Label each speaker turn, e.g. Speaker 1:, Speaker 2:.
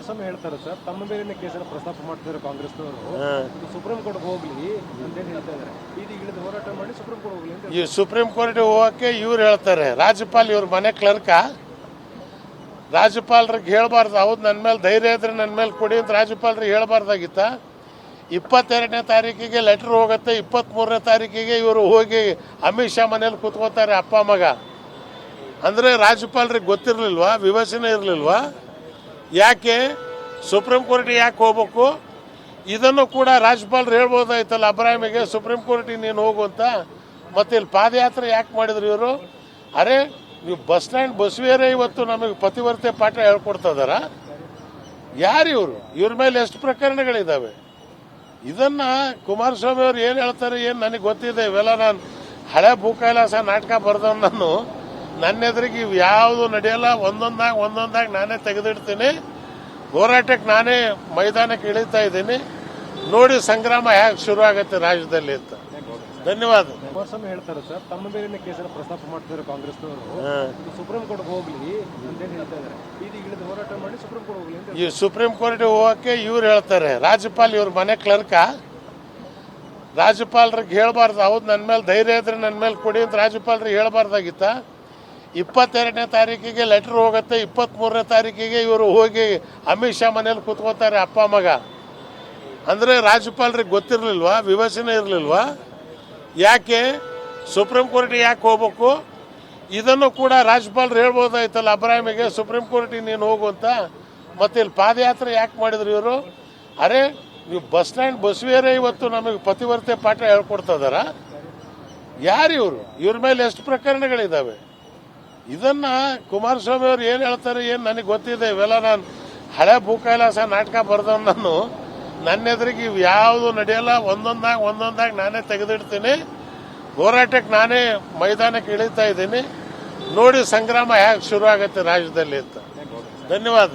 Speaker 1: ಕುಮಾರಸ್ವಾಮಿ ಹೇಳ್ತಾರೆ ಸರ್ ತಮ್ಮ ಮೇಲಿನ ಕೇಸನ್ನು ಪ್ರಸ್ತಾಪ ಮಾಡ್ತಿದ್ದಾರೆ ಕಾಂಗ್ರೆಸ್ನವರು. ಸುಪ್ರೀಂ ಕೋರ್ಟ್ ಹೋಗ್ಲಿ ಅಂತ ಹೇಳ್ತಾ ಇದ್ದಾರೆ. ಇದು ಇಳಿದು ಹೋರಾಟ ಮಾಡಿ ಸುಪ್ರೀಂ ಕೋರ್ಟ್ ಹೋಗ್ಲಿ ಅಂತ
Speaker 2: ಈ ಸುಪ್ರೀಂ ಕೋರ್ಟ್ ಹೋಗಕ್ಕೆ ಇವ್ರು ಹೇಳ್ತಾರೆ. ರಾಜ್ಯಪಾಲ್ ಇವ್ರ ಮನೆ ಕ್ಲರ್ಕ. ರಾಜ್ಯಪಾಲರಿಗೆ ಹೇಳ್ಬಾರ್ದು ಹೌದು ನನ್ನ ಮೇಲೆ ಧೈರ್ಯ ಇದ್ರೆ ನನ್ನ ಮೇಲೆ ಕೊಡಿ ಅಂತ ರಾಜ್ಯಪಾಲರಿಗೆ ಹೇಳ್ಬಾರ್ದಾಗಿತ್ತ. ಇಪ್ಪತ್ತೆರಡನೇ ತಾರೀಕಿಗೆ ಲೆಟ್ರ್ ಹೋಗುತ್ತೆ ಇಪ್ಪತ್ತ್ಮೂರನೇ ತಾರೀಕಿಗೆ ಇವರು ಹೋಗಿ ಅಮಿತ್ ಶಾ ಮನೇಲಿ ಕೂತ್ಕೋತಾರೆ ಅಪ್ಪ ಮಗ. ಅಂದರೆ ರಾಜ್ಯಪಾಲರಿಗೆ ಗೊತ್ತಿರಲಿಲ್ವಾ? ವಿವಚನೆ ಇರಲಿಲ್ವಾ? ಯಾಕೆ ಸುಪ್ರೀಂ ಕೋರ್ಟ್ ಯಾಕೆ ಹೋಗ್ಬೇಕು? ಇದನ್ನು ಕೂಡ ರಾಜ್ಯಪಾಲರು ಹೇಳ್ಬೋದಾಯ್ತಲ್ಲ, ಅಬ್ರಾಹಿಮಿಗೆ ಸುಪ್ರೀಂ ಕೋರ್ಟಿಗೆ ನೀನು ಹೋಗು ಅಂತ. ಮತ್ತೆ ಇಲ್ಲಿ ಪಾದಯಾತ್ರೆ ಯಾಕೆ ಮಾಡಿದ್ರು ಇವರು? ಅರೆ, ನೀವು ಬಸ್ ಸ್ಟ್ಯಾಂಡ್ ಬಸವೇರೇ ಇವತ್ತು ನಮಗೆ ಪತಿವರ್ತೆ ಪಾಠ ಹೇಳ್ಕೊಡ್ತಾ ಇದಾರ? ಯಾರು ಇವರು? ಇವ್ರ ಮೇಲೆ ಎಷ್ಟು ಪ್ರಕರಣಗಳಿದ್ದಾವೆ ಇದನ್ನ ಕುಮಾರಸ್ವಾಮಿ ಅವರು ಏನು ಹೇಳ್ತಾರೆ ಏನು ನನಗೆ ಗೊತ್ತಿದೆ? ಇವೆಲ್ಲ ನಾನು ಹಳೆ ಭೂಕೈಲಾಸ ನಾಟಕ ಬರೆದವ್ ನಾನು. ನನ್ನ ಎದುರಿಗೆ ಇವು ಯಾವುದು ನಡೆಯಲ್ಲ ಒಂದೊಂದಾಗ ಒಂದೊಂದಾಗ ನಾನೇ ತೆಗೆದಿಡ್ತೀನಿ. ಹೋರಾಟಕ್ಕೆ ನಾನೇ ಮೈದಾನಕ್ಕೆ ಇಳಿತಾ ಇದ್ದೀನಿ. ನೋಡಿ ಸಂಗ್ರಾಮ ಹೇಗೆ ಶುರು ಆಗುತ್ತೆ ರಾಜ್ಯದಲ್ಲಿ ಅಂತ. ಧನ್ಯವಾದ.
Speaker 1: ಹೇಳ್ತಾರೆ ಸರ್ ತಮ್ಮ ಮೇಲಿನ ಕೇಸನ್ನು ಪ್ರಸ್ತಾಪ ಮಾಡ್ತಿದ್ದಾರೆ ಕಾಂಗ್ರೆಸ್ನವರು. ಸುಪ್ರೀಂ ಕೋರ್ಟ್ ಹೋಗ್ಲಿ ಅಂತ ಹೇಳ್ತಾ ಇದ್ದಾರೆ. ಇದು ಇಳಿದು ಹೋರಾಟ ಮಾಡಿ ಸುಪ್ರೀಂ ಕೋರ್ಟ್ ಹೋಗ್ಲಿ
Speaker 2: ಈ ಸುಪ್ರೀಂ ಕೋರ್ಟ್ ಹೋಗಕ್ಕೆ ಇವ್ರು ಹೇಳ್ತಾರೆ ರಾಜ್ಯಪಾಲ್ ಇವ್ರ ಮನೆ ಕ್ಲರ್ಕ. ರಾಜ್ಯಪಾಲರಿಗೆ ಹೇಳ್ಬಾರ್ದು ಹೌದು ನನ್ನ ಮೇಲೆ ಧೈರ್ಯ ಇದ್ರೆ ನನ್ನ ಮೇಲೆ ಕೊಡಿ ಅಂತ ರಾಜ್ಯಪಾಲರಿಗೆ ಹೇಳ್ಬಾರ್ದಾಗಿತ್ತ? ಇಪ್ಪತ್ತೆರಡನೇ ತಾರೀಕಿಗೆ ಲೆಟ್ರ್ ಹೋಗುತ್ತೆ ಇಪ್ಪತ್ತ್ಮೂರನೇ ತಾರೀಕಿಗೆ ಇವರು ಹೋಗಿ ಅಮಿತ್ ಶಾ ಮನೇಲಿ ಕೂತ್ಕೋತಾರೆ ಅಪ್ಪ, ಮಗ. ಅಂದರೆ ರಾಜ್ಯಪಾಲರಿಗೆ ಗೊತ್ತಿರಲಿಲ್ವಾ? ವಿವಚನೆ ಇರಲಿಲ್ವಾ? ಯಾಕೆ? ಸುಪ್ರೀಂ ಕೋರ್ಟ್ ಯಾಕೆ ಹೋಗ್ಬೇಕು? ಇದನ್ನು ಕೂಡ ರಾಜ್ಯಪಾಲರು ಹೇಳ್ಬೋದಾಯ್ತಲ್ಲ ಅಬ್ರಾಹಿಮಿಗೆ, ಸುಪ್ರೀಂ ಕೋರ್ಟಿಗೆ ನೀನು ಹೋಗು ಅಂತ? ಮತ್ತೆ ಇಲ್ಲಿ ಪಾದಯಾತ್ರೆ ಯಾಕೆ ಮಾಡಿದ್ರು ಇವರು? ಅರೆ, ನೀವು ಬಸ್ ಸ್ಟ್ಯಾಂಡ್ ಬಸ್ವೇರೇ ಇವತ್ತು ನಮಗೆ ಪತಿವರ್ತೆ ಪಾಠ ಹೇಳ್ಕೊಡ್ತಾ ಇದಾರ ಯಾರು ಇವರು? ಇವ್ರ ಮೇಲೆ ಎಷ್ಟು ಪ್ರಕರಣಗಳಿದ್ದಾವೆ? ಇದನ್ನ ಕುಮಾರಸ್ವಾಮಿ ಅವರು ಏನು ಹೇಳ್ತಾರೆ, ಏನು ನನಗೆ ಗೊತ್ತಿದೆ, ಇವೆಲ್ಲ ನಾನು ಹಳೆ ಭೂಕೈಲಾಸ ನಾಟಕ ಬರ್ದ ನಾನು. ನನ್ನ ಎದುರಿಗೆ ಇವು ಯಾವುದು ನಡೆಯಲ್ಲ, ಒಂದೊಂದಾಗ, ಒಂದೊಂದಾಗಿ ನಾನೇ ತೆಗೆದಿಡ್ತೀನಿ. ಹೋರಾಟಕ್ಕೆ ನಾನೇ ಮೈದಾನಕ್ಕೆ ಇಳಿತಾ ಇದ್ದೀನಿ. ನೋಡಿ ಸಂಗ್ರಾಮ ಹೇಗೆ ಶುರು ಆಗತ್ತೆ ರಾಜ್ಯದಲ್ಲಿ ಅಂತ. ಧನ್ಯವಾದ.